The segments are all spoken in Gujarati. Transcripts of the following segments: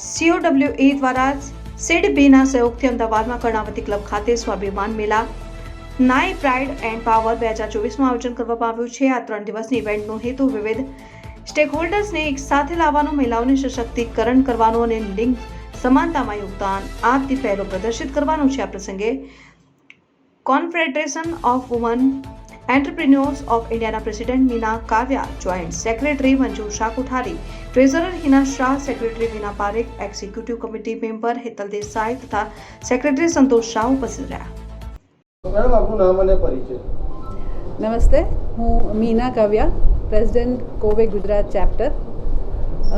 સીઓડબ્લ્યુએ દ્વારા સીડ બીના સહયોગથી અમદાવાદમાં કર્ણાવતી ક્લબ ખાતે સ્વાભિમાન મેળા નાઈ પ્રાઇડ એન્ડ પાવર બે હજાર ચોવીસમાં આયોજન કરવામાં આવ્યું છે. આ ત્રણ દિવસની ઇવેન્ટનો હેતુ વિવિધ સ્ટેકહોલ્ડર્સને એક સાથે લાવવાનો, મહિલાઓને સશક્તિકરણ કરવાનો અને લિંગ સમાનતામાં યોગદાન આપતી પહેલો પ્રદર્શિત કરવાનો છે. આ પ્રસંગે confederation of women entrepreneurs of ઇન્ડિયાના president Meena Kavya joint secretary Manju Shah Kothari treasurer Hina Shah secretary Veena Parekh executive committee member Hetal Desai તથા સેક્રેટરી સંતોષ શાહ ઉપસ્થિત રહ્યા મેડમ આપનું નામ અને પરિચય નમસ્તે હું મીના કાવ્યા પ્રેસિડેન્ટ કોવે ગુજરાત ચેપ્ટર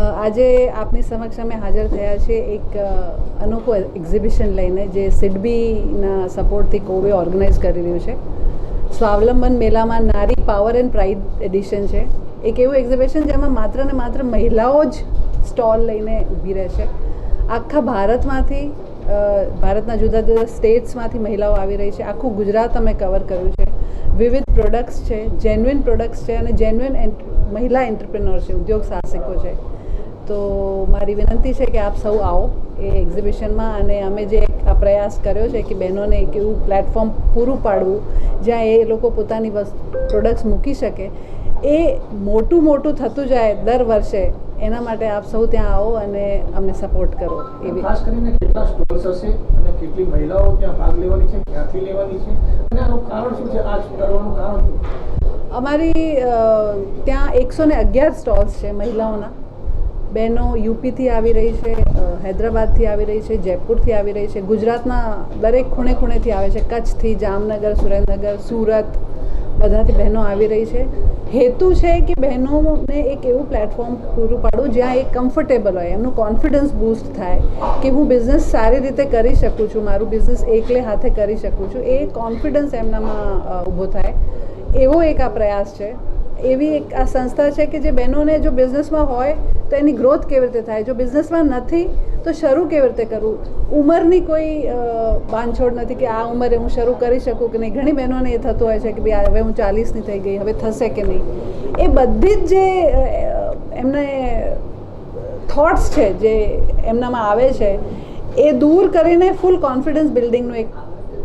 આજે આપની સમક્ષ અમે હાજર થયા છે એક અનોખો અનોખું એક્ઝિબિશન લઈને જે સિડબીના સપોર્ટથી કોવે ઓર્ગેનાઇઝ કરી રહ્યું છે સ્વાવલંબન મેળામાં નારી પાવર એન્ડ પ્રાઇડ એડિશન છે. એક એવું એક્ઝિબિશન જેમાં માત્ર ને માત્ર મહિલાઓ જ સ્ટોલ લઈને ઊભી રહેશે આખા ભારતમાંથી ભારતના જુદા જુદા સ્ટેટ્સમાંથી મહિલાઓ આવી રહી છે. આખું ગુજરાત અમે કવર કર્યું છે. વિવિધ પ્રોડક્ટ્સ છે જેન્યુઇન પ્રોડક્ટ્સ છે અને જેન્યુઇન મહિલા એન્ટરપ્રિનોર છે, ઉદ્યોગ સાહસિકો છે. તો મારી વિનંતી છે કે આપ સૌ આવો એ એક્ઝિબિશનમાં અને અમે જે આ પ્રયાસ કર્યો છે કે બહેનોને એક એવું પ્લેટફોર્મ પૂરું પાડવું જ્યાં એ લોકો પોતાની વસ્તુ પ્રોડક્ટ્સ મૂકી શકે એ મોટું મોટું થતું જાય દર વર્ષે એના માટે આપ સૌ ત્યાં આવો અને અમને સપોર્ટ કરો એવી. ખાસ કરીને કેટલા સ્ટોલ્સ હશે અને કેટલી મહિલાઓ ત્યાં ભાગ લેવાની છે ક્યાંથી લેવાની છે? અને આનું કારણ શું છે? આ કરવાનું કારણ અમારી ત્યાં એકસો ને અગિયાર સ્ટોલ્સ છે મહિલાઓના. બહેનો યુપીથી આવી રહી છે હૈદરાબાદથી આવી રહી છે, જયપુરથી આવી રહી છે. ગુજરાતના દરેક ખૂણે ખૂણેથી આવે છે. કચ્છથી જામનગર, સુરેન્દ્રનગર, સુરત બધાથી બહેનો આવી રહી છે. હેતુ છે કે બહેનોને એક એવું પ્લેટફોર્મ પૂરું પાડું જ્યાં એ કમ્ફર્ટેબલ હોય, એમનું કોન્ફિડન્સ બૂસ્ટ થાય કે હું બિઝનેસ સારી રીતે કરી શકું છું, મારું બિઝનેસ એકલે હાથે કરી શકું છું. એ કોન્ફિડન્સ એમનામાં ઊભો થાય. એવો એક આ પ્રયાસ છે. એવી એક આ સંસ્થા છે કે જે બહેનોને જો બિઝનેસમાં હોય, તો એની ગ્રોથ કેવી રીતે થાય? જો બિઝનેસમાં નથી, તો શરૂ કેવી રીતે કરવું? ઉંમરની કોઈ બાંધછોડ નથી કે આ ઉંમરે હું શરૂ કરી શકું કે નહીં? ઘણી બહેનોને એ થતું હોય છે કે ભાઈ હવે હું ચાલીસની થઈ ગઈ, હવે થશે કે નહીં? એ બધી જ જે એમને થોટ્સ છે, જે એમનામાં આવે છે, એ દૂર કરીને ફૂલ કોન્ફિડન્સ બિલ્ડિંગનું એક